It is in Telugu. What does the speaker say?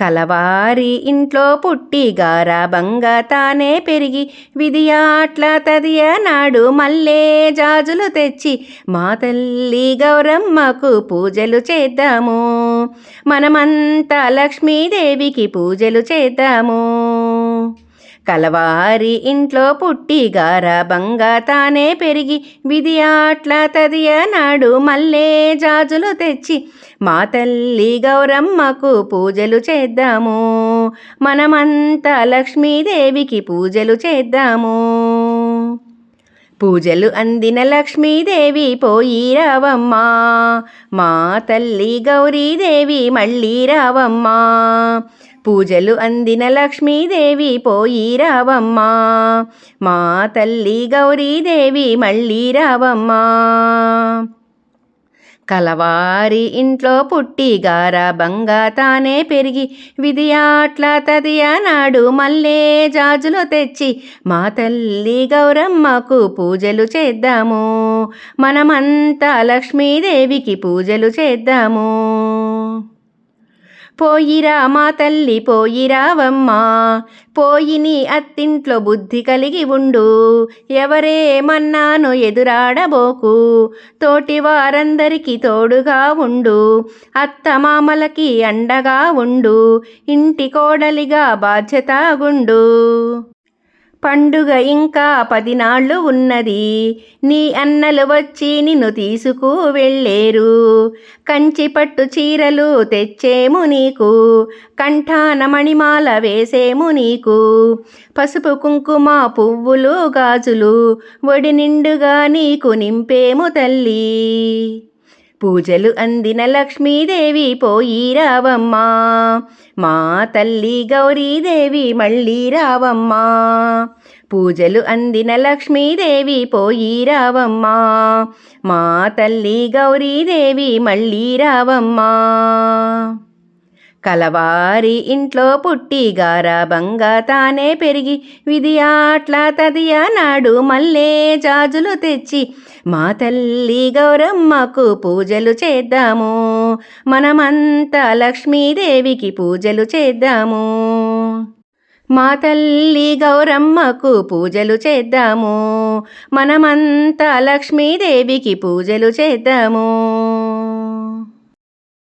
కలవారి ఇంట్లో పుట్టి గారాబంగా తానే పెరిగి విధియాట్ల తదియ నాడు మల్లే జాజులు తెచ్చి మా తల్లి గౌరమ్మకు పూజలు చేద్దాము. మనమంతా లక్ష్మీదేవికి పూజలు చేద్దాము. కలవారి ఇంట్లో పుట్టి గారాబంగా తానే పెరిగి విధి ఆట్ల తదియ నాడు మల్లే జాజులు తెచ్చి మా తల్లి గౌరమ్మకు పూజలు చేద్దాము. మనమంతా లక్ష్మీదేవికి పూజలు చేద్దాము. పూజలు అందిన లక్ష్మీదేవి పోయి రావమ్మా మా తల్లి గౌరీదేవి మళ్ళీ రావమ్మా పూజలు అందిన లక్ష్మీదేవి పోయి రావమ్మా మా తల్లి గౌరీదేవి మళ్ళీ రావమ్మా కలవారి ఇంట్లో పుట్టి గారాబంగా తానే పెరిగి విధియాట్ల తదియ నాడు మల్లే జాజులు తెచ్చి మా తల్లి గౌరమ్మకు పూజలు చేద్దాము. మనమంతా లక్ష్మీదేవికి పూజలు చేద్దాము. పోయిరా మా తల్లి పోయిరావమ్మా. పోయిని అత్తింట్లో బుద్ధి కలిగి ఉండు. ఎవరేమన్నాను ఎదురాడబోకు. తోటి వారందరికీ తోడుగా ఉండు. అత్తమామలకి అండగా ఉండు. ఇంటి కోడలిగా బాధ్యత గుండు పండుగ ఇంకా పదినాళ్ళు ఉన్నది. నీ అన్నలు వచ్చి నిన్ను తీసుకు వెళ్ళేరు. కంచి పట్టు చీరలు తెచ్చేము నీకు. కంఠాన మణిమాల వేసేము నీకు. పసుపు కుంకుమ పువ్వులు గాజులు ఒడి నిండుగా నీకు నింపేము తల్లి. పూజలు అందిన లక్ష్మీదేవి పోయి రావమ్మా. మా తల్లి గౌరీదేవి మళ్ళీ రావమ్మా. పూజలు అందిన లక్ష్మీదేవి పోయి రావమ్మా. మా తల్లి గౌరీదేవి మళ్ళీ రావమ్మా. కలవారి ఇంట్లో పుట్టి గారాబంగా తానే పెరిగి విధి ఆట్ల తదియ నాడు మల్లే జాజులు తెచ్చి మా తల్లి గౌరమ్మకు పూజలు చేద్దాము. మనమంతా లక్ష్మీదేవికి పూజలు చేద్దాము. మా తల్లి గౌరమ్మకు పూజలు చేద్దాము. మనమంతా లక్ష్మీదేవికి పూజలు చేద్దాము.